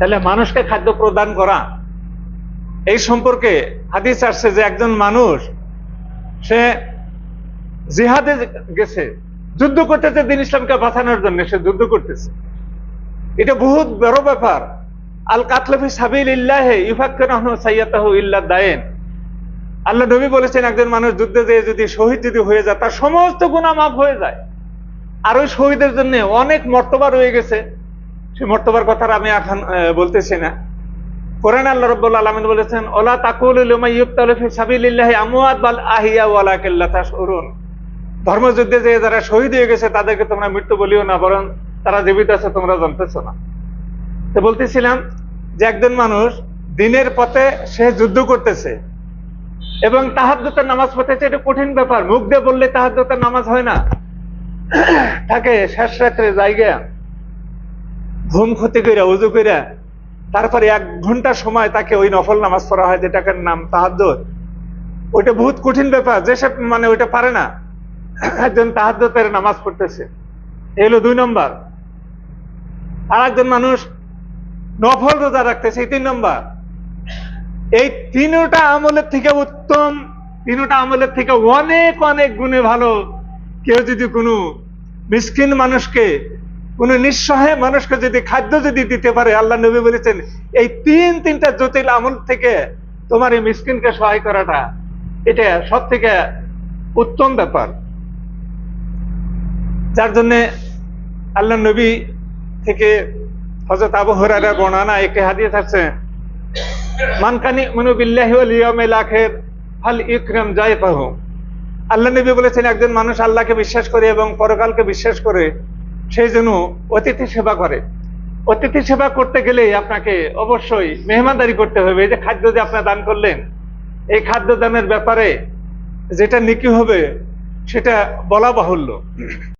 তাহলে মানুষকে খাদ্য প্রদান করা। এই সম্পর্কে হাদিস আসছে যে একজন মানুষ, সে জিহাদে গেছে, যুদ্ধ করতেছে দিন ইসলামকে বাঁচানোর জন্য, সে যুদ্ধ করতেছে। এটা বহুত বড় ব্যাপার। আল কাতলফি সাবিল ইল্লাহে ইফাক্কাহ সাইয়াতাহু ইল্লা দায়েন। আল্লাহ নবী বলেছেন, একজন মানুষ যুদ্ধে যেয়ে যদি শহীদ যদি হয়ে যায়, তার সমস্ত গুণা মাফ হয়ে যায়। আর ওই শহীদের জন্য অনেক মর্তবা রয়ে গেছে। সে মর্তবার কথা আমি এখন বলতেছি না। কোরআন আল্লাহ রাব্বুল আলামিন বলেছেন, ওলা তাকুল ধর্মযুদ্ধে যে যারা শহীদ হয়ে গেছে, তাদেরকে তোমরা মৃত্যু বলিও না, বরং তারা জীবিত আছে, তোমরা জানতেছ না। তো বলতেছিলাম যে একজন মানুষ দিনের পথে সে যুদ্ধ করতেছে এবং তাহাজ্জুদের নামাজ পড়তেছে এটা কঠিন ব্যাপার। মুখ দিয়ে বললে তাহাজ্জুদের নামাজ হয় না। তাকে শেষ রাত্রে জায়গা। ঘুম ক্ষতি করে উজু করে তারপরে এক ঘণ্টা সময় তাকে ওই নফল নামাজ পড়া হয় যেটাকে নাম তাহাজ্জুদ। ওইটা বহুত কঠিন ব্যাপার, যে সব মানে ওইটা পারে না। একজন তাহাজ্জুদের নামাজ পড়তেছে। এই হলো দুই নম্বর। আর একজন মানুষ নফল রোজা রাখতেছে এই তিন নম্বর। এই তিনটা আমলের থেকে উত্তম, তিনটা আমলের থেকে অনেক অনেক গুণে ভালো। কেউ যদি কোনো মিসকিন মানুষকে কোন নিঃসহায় মানুষকে যদি খাদ্য যদি দিতে পারে, আল্লাহ নবী বলেছেন, এই তিন, তিনটা জটিল আমল থেকে তোমার এই মিসকিনকে সহায় করাটা, এটা সব থেকে উত্তম ব্যাপার। যার জন্য আল্লাহ নবী থেকে হজরত আবু হরারা বর্ণনা একটি হাদিস আছে মানকানি মনু বিল্লাহি ওয়াল ইয়াউমিল আখির জায়ফাহু আল্লাহ নবী বলেছেন, একজন মানুষ আল্লাহকে বিশ্বাস করে এবং পরকালকে বিশ্বাস করে সেই যেন অতিথি সেবা করে। অতিথি সেবা করতে গেলে আপনাকে অবশ্যই মেহমানদারি করতে হবে। এই যে খাদ্য যে আপনার দান করলেন, এই খাদ্য দানের ব্যাপারে যেটা নিকি হবে, সেটা বলা বাহুল্য।